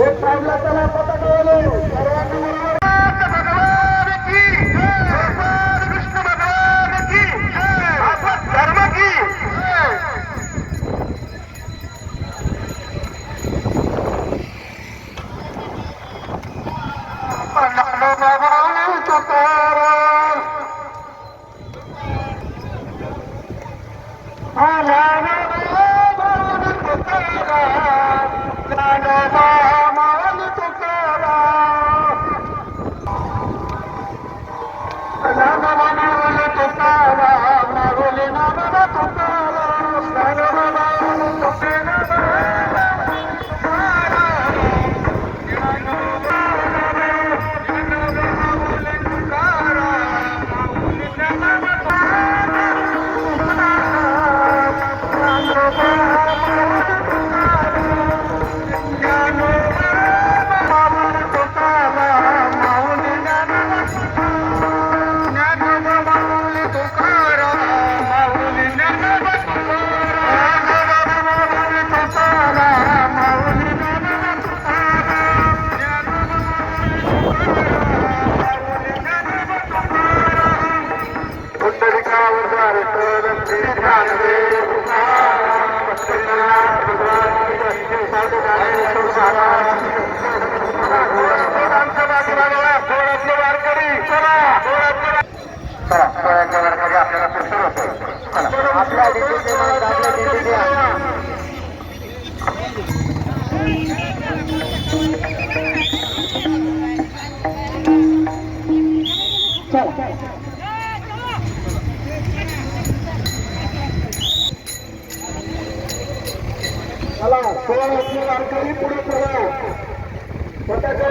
एक साईडला चला पताकावाले सर्वांनी Thank you. चला सोळा पुढे पुढे स्वतःच्या